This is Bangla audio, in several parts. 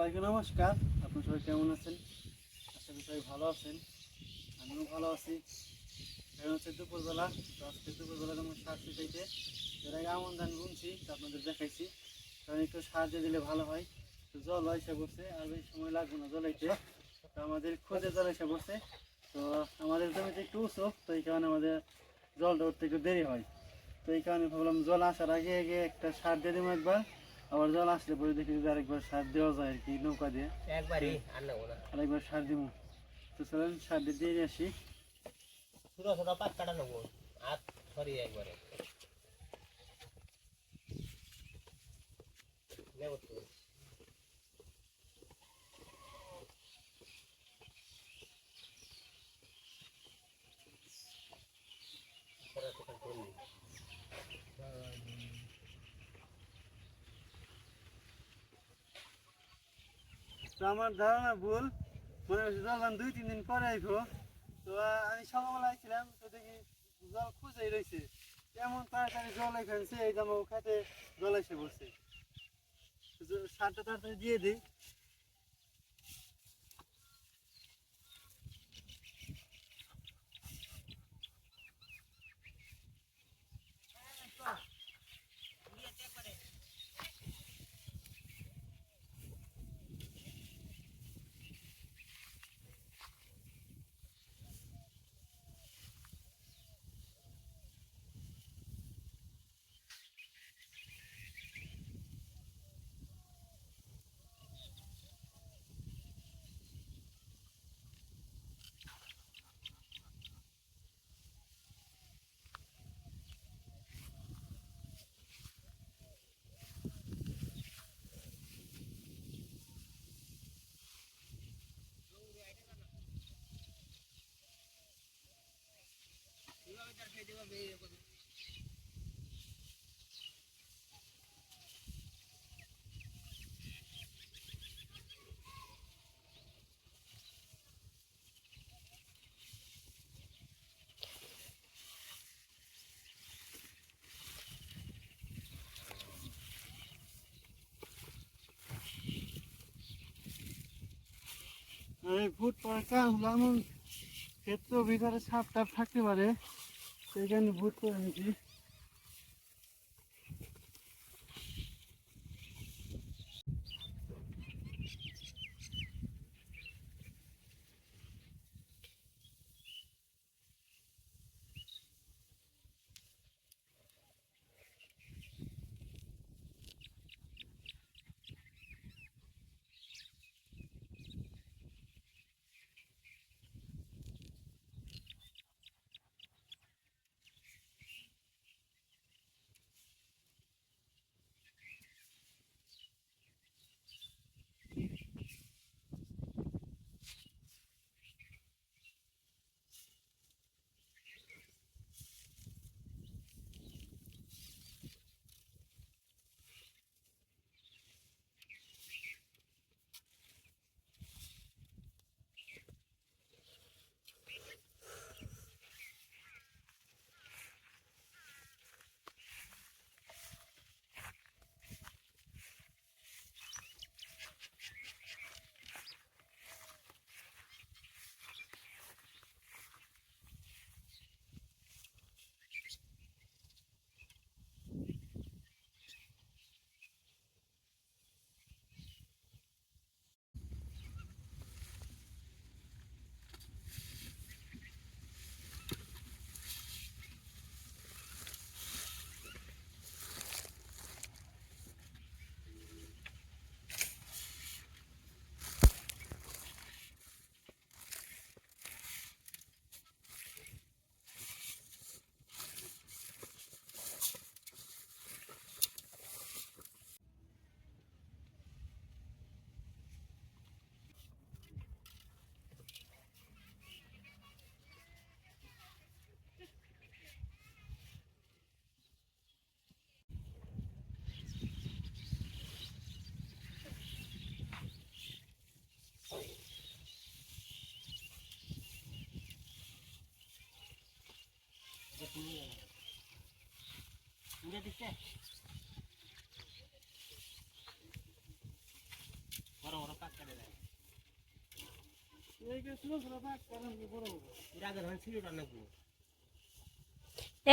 সবাইকে নমস্কার। আপনার সবাই কেমন আছেন? আশা করি সবাই ভালো আছেন। আমিও ভালো আছি। এখন হচ্ছে দুপুরবেলা, তো আজকে দুপুরবেলা যেমন সার দিতে এর আগে আমন ধান বুনছি, তো আপনাদের দেখাইছি। কারণ একটু সার দিয়ে দিলে ভালো হয়। তো জল এসে পড়ছে, আর বেশি সময় লাগবে না জলাইতে। তো আমাদের খোঁজে জল এসে পড়ছে। তো আমাদের জমিতে একটু উঁচু, তো এই কারণে আমাদের জলটা উঠতে একটু দেরি হয়। তো এই কারণে ভাবলাম জল আসার আগে আগে একটা সার দিয়ে দেবো একবার। আবার জল আসলে পরে দেখি যদি আরেকবার সার দেওয়া যায় আর কি নৌকা দিয়ে। একবারই আরেকবার সার দিব তো চলেন সার দিয়ে দিয়ে আসি। ছোট ছোট পাত কাটা নেব। আর সরি একবারে। নেব তো আমার ধারণা ভুল, মনে হচ্ছে জল দুই, তিন দিন পরে আইবো। তো আমি সকালবেলা আইছিলাম, তো দেখি জল খুঁজেই রয়েছে এমন তাড়াতাড়ি জল এখানছে, এই জামা খাতে জল এসে তো সারটা তাড়াতাড়ি দিয়ে দিই। এই ফুট পরকা হলাম ক্ষেত্র ভিতরে সাপ টাপ থাকতে পারে। সেখানে ভূত করে নিচ্ছি এই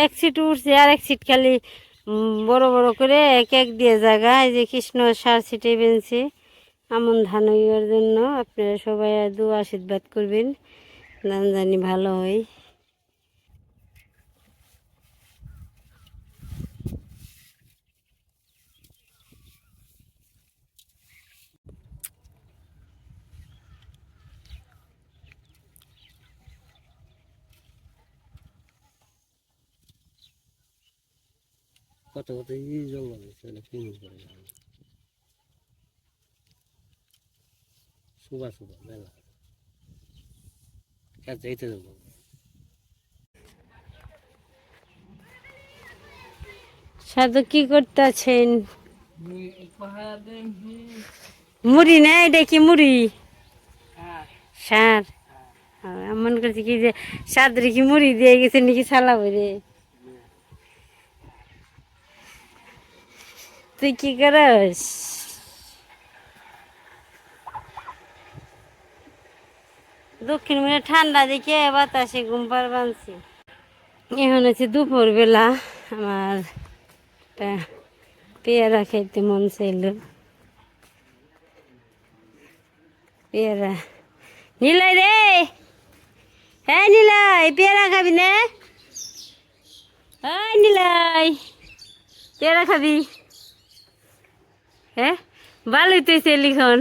এক সিট উঠছে আর এক সিট খালি বড় বড় করে এক এক দিয়ে জায়গায় যে কৃষ্ণ সার সিটে বেনছে আমন ধান হইয়ার জন্য। আপনারা সবাই দু আশীর্বাদ করবেন। ধান জানি ভালো হয়। কত কত এই জঙ্গল সেটা কিনে করে সুবা সুবা মেলা কাজ যাইতে দেবো। সাধু কি করতেছেন? মুড়ি না এটা কি মুড়ি? সার। এমন করছি কি যে সাদরে কি মুড়ি দিয়ে গেছে নাকি ছালা রে তুই কি করস দক্ষিণ মানে ঠান্ডা দেখে বাতাসে ঘুম পার বানছি এখন হচ্ছে দুপুর বেলা আমার পেয়ারা খাইতে মন চাইল পেয়ারা নিলাই রে হ্যাঁ নিলাই পেয়ারা খাবি না হ্যাঁ নিলাই পেয়ারা খাবি হ্যাঁ? ভালোই তুই লিখন।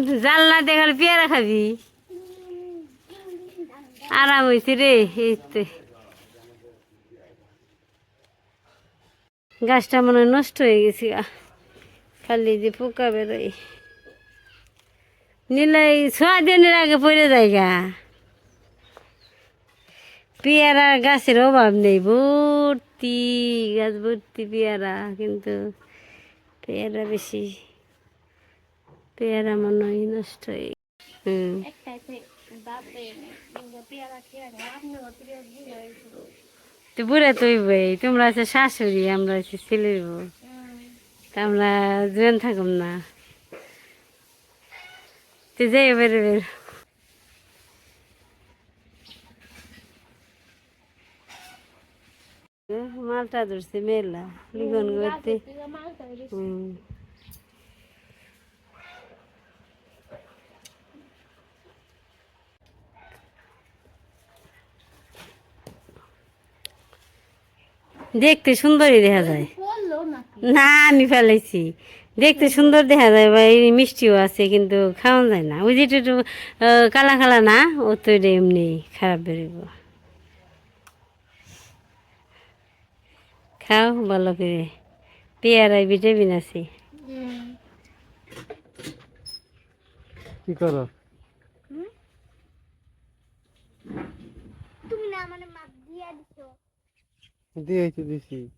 না দেখাল পেয়ারা খাবি। আরাম হয়েছে রে, এই তো। গাছটা মনে নষ্ট হয়ে গেছে খালি যে পোকা বেরোয়। নিলাই ছয় দিনের আগে পড়ে যায় গা। পেয়ারা গাছের অভাব নেই। ভর্তি, গাছ ভর্তি পেয়ারা, কিন্তু পেয়ারা বেশি। পেয়ারা মনে হয় নষ্ট হয়ে হুম তো বুড়া তুই বই তোমরা আছে শাশুড়ি আমরা আছে ছেলের বউ। তা আমরা জোয়ান থাকুম না। তো যাই বের বের। মালটা ধরছে মেলা লিখন করতে। হুম। দেখতে সুন্দরই দেখা যায়। না আমি ফেলাইছি দেখতে সুন্দর দেখা যায় বা এই মিষ্টিও আছে কিন্তু খাওয়া যায় না। ওই যেটা একটু কালা কালা না ও তো এটা এমনি খারাপ বেরোব খাও ভালো করে। পেয়ারায় ভিটামিন আছে। কি করো? Де я ті?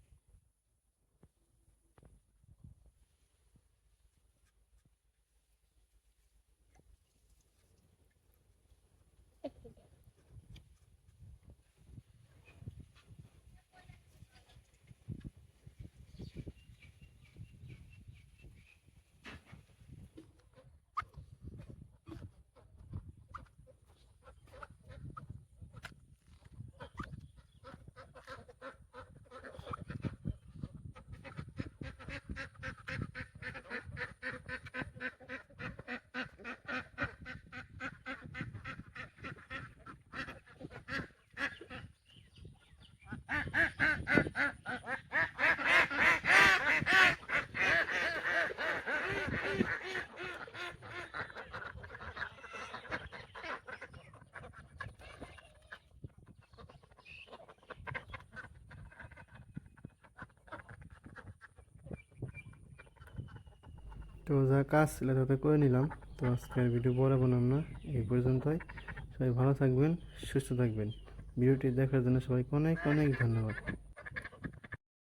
তো যা কাজ ছিল তাতে করে নিলাম। তো আজকের ভিডিও বড় বানাম না, এই পর্যন্তই। সবাই ভালো থাকবেন, সুস্থ থাকবেন। ভিডিওটি দেখার জন্য সবাইকে অনেক অনেক ধন্যবাদ।